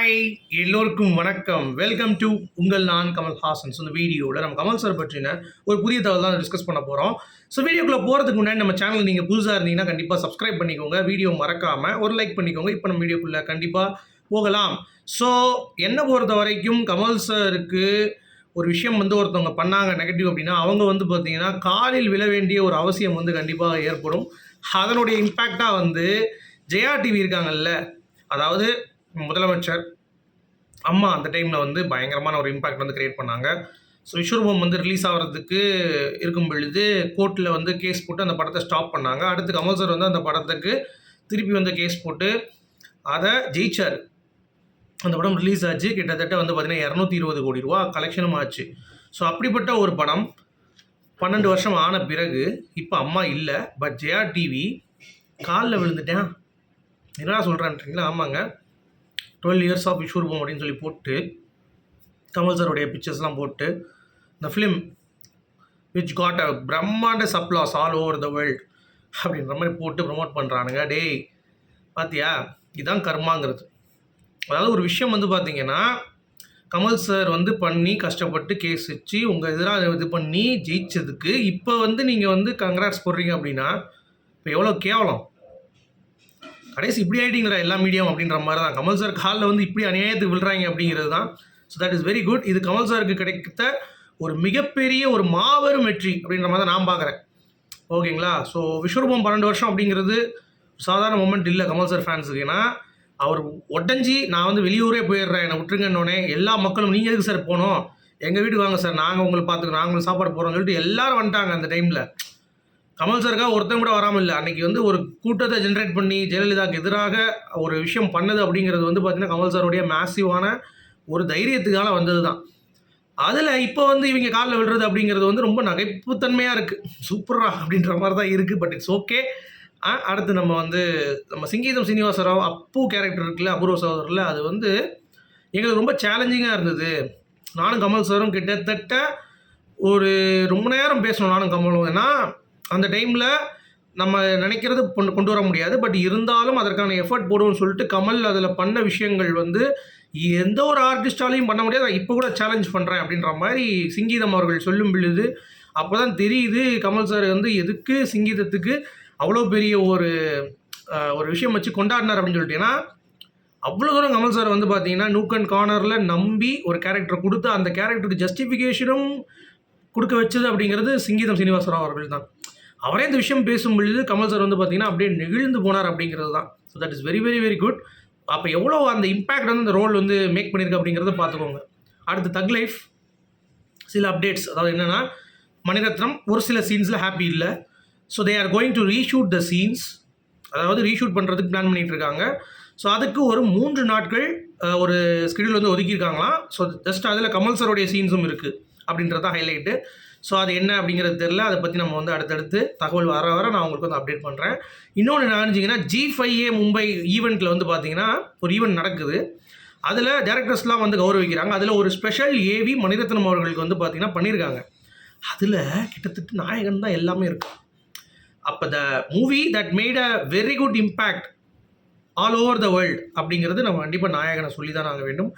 Hi எல்லோருக்கும் வணக்கம். Welcome to உங்கள் நான் கமல்ஹாசன். ஸோ இந்த வீடியோவில் நம்ம கமல் சார் பற்றின ஒரு புதிய தகவல் தான் டிஸ்கஸ் பண்ண போகிறோம் ஸோ வீடியோக்குள்ளே போகிறதுக்கு முன்னாடி நம்ம சேனல் நீங்கள் புதுசாக இருந்தீங்கன்னா கண்டிப்பாக சப்ஸ்கிரைப் பண்ணிக்கோங்க. வீடியோ மறக்காமல் ஒரு லைக் பண்ணிக்கோங்க. இப்போ நம்ம வீடியோக்குள்ளே கண்டிப்பாக போகலாம். ஸோ என்னை பொறுத்த வரைக்கும் கமல் சாருக்கு ஒரு விஷயம் வந்து ஒருத்தவங்க பண்ணாங்க நெகட்டிவ் அப்படின்னா அவங்க வந்து பார்த்தீங்கன்னா காலில் விழ வேண்டிய ஒரு அவசியம் வந்து கண்டிப்பாக ஏற்படும். அதனுடைய இம்பேக்டாக வந்து ஜெயா டிவி இருக்காங்கல்ல. அதாவது முதலமைச்சர் அம்மா அந்த டைமில் வந்து பயங்கரமான ஒரு இம்பாக்ட் வந்து கிரியேட் பண்ணாங்க. ஸோ விஸ்வரூபம் வந்து ரிலீஸ் ஆகிறதுக்கு இருக்கும் பொழுது கோர்ட்டில் வந்து கேஸ் போட்டு அந்த படத்தை ஸ்டாப் பண்ணாங்க. அடுத்து கமல் சார் வந்து அந்த படத்துக்கு திருப்பி வந்து கேஸ் போட்டு அதை ஜெயிச்சார். அந்த படம் ரிலீஸ் ஆச்சு. கிட்டத்தட்ட வந்து பார்த்திங்கன்னா இரநூத்தி இருபது கோடி ரூபா கலெக்ஷனும் ஆச்சு. ஸோ அப்படிப்பட்ட ஒரு படம் பன்னெண்டு வருஷம் ஆன பிறகு இப்போ அம்மா இல்லை பட் ஜெயா டிவி காலில் விழுந்துட்டேன். என்னடா சொல்கிறேன்றீங்களா ஆமாங்க. டுவெல் இயர்ஸ் ஆஃப் விஸ்வரூபம் அப்படின்னு சொல்லி போட்டு கமல் சாருடைய பிக்சர்ஸ்லாம் போட்டு இந்த ஃபிலிம் விச் காட் அ பிரம்மாண்ட splash all over the world அப்படின்ற மாதிரி போட்டு ப்ரமோட் பண்ணுறானுங்க டேய் பாத்தியா? இதுதான் கர்மாங்கிறது. அதாவது ஒரு விஷயம் வந்து பார்த்தீங்கன்னா கமல் சார் வந்து பண்ணி கஷ்டப்பட்டு கேஸ் வச்சு உங்கள் எதிராக இது பண்ணி ஜெயிச்சதுக்கு இப்போ வந்து நீங்கள் வந்து கங்க்ராட்ஸ் போடுறீங்க அப்படின்னா இப்போ எவ்வளோ கேவலம்? கடைசி இப்படி ஆகிட்டீங்களா எல்லா மீடியம் அப்படின்ற மாதிரி தான் கமல் சார் காலில் வந்து இப்படி அநியாயத்துக்கு விழுறாங்க அப்படிங்கிறது தான் so that is very good இது கமல் சாருக்கு கிடைத்த ஒரு மிகப்பெரிய ஒரு மாபெரும் வெற்றி அப்படின்ற மாதிரி தான் நான் பார்க்குறேன். ஓகேங்களா? ஸோ விஸ்வரூபம் பன்னெண்டு வருஷம் அப்படிங்கிறது சாதாரண மூமெண்ட் இல்லை கமல் சார் ஃபேன்ஸுக்கு ஏன்னா அவர் உடஞ்சி நான் வந்து வெளியூரே போயிடுறேன் என்னை விட்டுருங்கன்னொடனே எல்லா மக்களும் நீங்கள் எதுக்கு சார் போகணும்? எங்கள் வீட்டுக்கு வாங்க சார் நாங்கள் உங்களை பார்த்துக்கணும் நாங்களும் சாப்பாடு போகிறோம்னு சொல்லிட்டு எல்லோரும் வந்துட்டாங்க அந்த டைமில் கமல் சாருக்காக ஒருத்தன் கூட வராமல் இல்லை. அன்றைக்கி வந்து ஒரு கூட்டத்தை ஜென்ரேட் பண்ணி ஜெயலலிதாவுக்கு எதிராக ஒரு விஷயம் பண்ணது அப்படிங்கிறது வந்து பார்த்திங்கன்னா கமல் சாருடைய மேசிவான ஒரு தைரியத்துக்கால வந்தது தான் அதில் இப்போ வந்து இவங்க காலில் விழுறது அப்படிங்கிறது வந்து ரொம்ப நகைப்புத்தன்மையாக இருக்குது சூப்பராக அப்படின்ற மாதிரி தான் இருக்குது பட் இட்ஸ் ஓகே அடுத்து நம்ம வந்து நம்ம சிங்கீதம் சீனிவாசராவ் அப்பு கேரக்டர் இருக்குல்ல அபூர்வ சகோதரில் அது வந்து எங்களுக்கு ரொம்ப சேலஞ்சிங்காக இருந்தது. நானும் கமல் சாரும் கிட்டத்தட்ட ஒரு ரொம்ப நேரம் பேசணும் நானும் கமலும். ஏன்னா அந்த டைமில் நம்ம நினைக்கிறது கொண்டு கொண்டு வர முடியாது. பட் இருந்தாலும் அதற்கான எஃபர்ட் போடுவோம்னு சொல்லிட்டு கமல் அதில் பண்ண விஷயங்கள் வந்து எந்த ஒரு ஆர்டிஸ்டாலையும் பண்ண முடியாது. நான் இப்போ கூட சேலஞ்ச் பண்ணுறேன் அப்படின்ற மாதிரி சிங்கீதம் அவர்கள் சொல்லும் பொழுது அப்போ தான் தெரியுது கமல் சார் வந்து எதுக்கு சிங்கீதத்துக்கு அவ்வளோ பெரிய ஒரு ஒரு விஷயம் வச்சு கொண்டாடினார் அப்படின்னு சொல்லிட்டு. ஏன்னா அவ்வளோ தூரம் கமல் சார் வந்து பார்த்தீங்கன்னா நூக் அண்ட் கார்னரில் நம்பி ஒரு கேரக்டர் கொடுத்து அந்த கேரக்டருக்கு ஜஸ்டிஃபிகேஷனும் கொடுக்க வச்சது அப்படிங்கிறது சிங்கீதம் சீனிவாசராவ் அவர்கள் தான் அவரே இந்த விஷயம் பேசும் பொழுது கமல் சார் வந்து பார்த்தீங்கன்னா அப்படியே நெகிழ்ந்து போனார் அப்படிங்கிறது தான். So that is very very very good அப்போ எவ்வளோ அந்த இம்பேக்ட் வந்து அந்த ரோல் வந்து மேக் பண்ணியிருக்கு அப்படிங்கிறத பார்த்துக்கோங்க. அடுத்து தக் லைஃப் சில அப்டேட்ஸ் அதாவது என்னென்னா மணிரத்னம் ஒரு சில சீன்ஸில் ஹாப்பி இல்லை. So they are going to reshoot the scenes அதாவது ரீஷூட் பண்ணுறதுக்கு பிளான் பண்ணிகிட்டு இருக்காங்க. ஸோ அதுக்கு ஒரு மூன்று நாட்கள் ஒரு ஸ்கெடியூல் வந்து ஒதுக்கியிருக்காங்களாம். ஸோ ஜஸ்ட் அதில் கமல் சரோடைய சீன்ஸும் இருக்குது அப்படின்றது தான் ஹைலைட்டு ஸோ அது என்ன அப்படிங்கிறது தெரில அதை பற்றி நம்ம வந்து அடுத்தடுத்து தகவல் வர வர நான் உங்களுக்கு வந்து அப்டேட் பண்ணுறேன் இன்னொன்று என்ன நினச்சிங்கன்னா ஜி ஃபைவ் ஏ மும்பை ஈவெண்ட்டில் வந்து பார்த்தீங்கன்னா ஒரு ஈவெண்ட் நடக்குது. அதில் டேரக்டர்ஸ்லாம் வந்து கௌரவிக்கிறாங்க. அதில் ஒரு ஸ்பெஷல் ஏவி மணிரத்னம் அவர்களுக்கு வந்து பார்த்திங்கன்னா பண்ணியிருக்காங்க அதில் கிட்டத்தட்ட நாயகன் தான் எல்லாமே இருக்கும் அப்போ the movie that made a very good impact all over the world அப்படிங்கிறது நம்ம கண்டிப்பாக நாயகனை சொல்லி தான் ஆக வேண்டும்.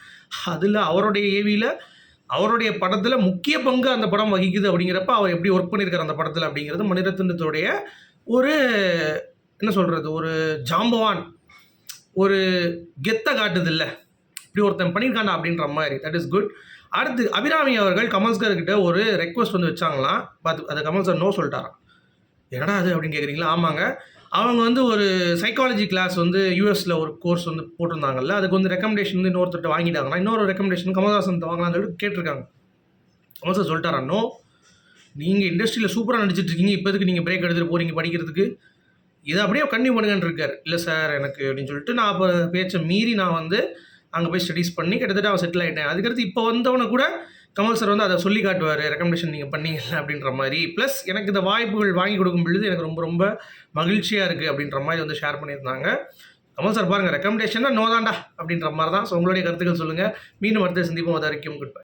அதில் அவருடைய ஏவியில் அவருடைய படத்தில் முக்கிய பங்கு அந்த படம் வகிக்குது அப்படிங்கிறப்ப அவர் எப்படி ஒர்க் பண்ணியிருக்கார் அந்த படத்தில் அப்படிங்கிறது மணிரத்னத்துடைய ஒரு என்ன சொல்கிறது ஒரு ஜாம்பவான் ஒரு கெத்தை காட்டுது இல்லை இப்படி ஒருத்தன் பண்ணியிருக்காண்டா அப்படின்ற மாதிரி. தட் இஸ் குட் அடுத்து அபிராமி அவர்கள் கமல்ஸ்கர் கிட்ட ஒரு ரெக்வஸ்ட் வந்து வச்சாங்களாம். பார்த்து அது கமல் சார் நோ சொல்லிட்டாராம். என்னடா அது அப்படின்னு கேட்குறீங்களா ஆமாங்க. அவங்க வந்து ஒரு சைக்காலஜி கிளாஸ் வந்து யூஎஸில் ஒரு கோர்ஸ் வந்து போட்டிருந்தாங்கல்ல அதுக்கு வந்து ரெக்கமெண்டேஷன் வந்து இன்னொருத்தர் வாங்கிட்டாங்கன்னா இன்னொரு ரெக்கமெண்டேஷன் கமல்ஹாசன் வாங்கலாம்னு சொல்லிட்டு கேட்டிருக்காங்க. கமல்ஹாசன் சொல்லிட்டாரா நோ நீங்கள் இண்டஸ்ட்ரியில் சூப்பராக நடிச்சிட்டு இருக்கீங்க இப்போதுக்கு நீங்கள் பிரேக் எடுத்துகிட்டு போகிறீங்க படிக்கிறதுக்கு? இதை அப்படியே கண்டினியூ பண்ணுங்கன்னு இருக்கார். இல்லை சார் எனக்கு அப்படின்னு சொல்லிட்டு நான் அப்போ பேச்சை மீறி நான் வந்து அங்கே போய் ஸ்டடீஸ் பண்ணி கிட்டத்தட்ட அவன் செட்டில் ஆகிட்டேன் அதுக்கடுத்து இப்போ வந்தவனை கூட கமல் சார் வந்து அதை சொல்லி காட்டுவார் ரெக்கமெண்டேஷன் நீங்கள் பண்ணீங்க அப்படின்ற மாதிரி. ப்ளஸ் எனக்கு இந்த வாய்ப்புகள் வாங்கி கொடுக்கும் பொழுது எனக்கு ரொம்ப ரொம்ப மகிழ்ச்சியாக இருக்குது அப்படின்ற மாதிரி வந்து ஷேர் பண்ணியிருந்தாங்க. கமல் சார் பாருங்கள் ரெக்கமெண்டேஷன்னா நோதாண்டா அப்படின்ற மாதிரி தான் ஸோ உங்களுடைய கருத்துக்கள் சொல்லுங்கள் மீண்டும் அடுத்த சந்திப்போம். அது வரைக்கும் குட்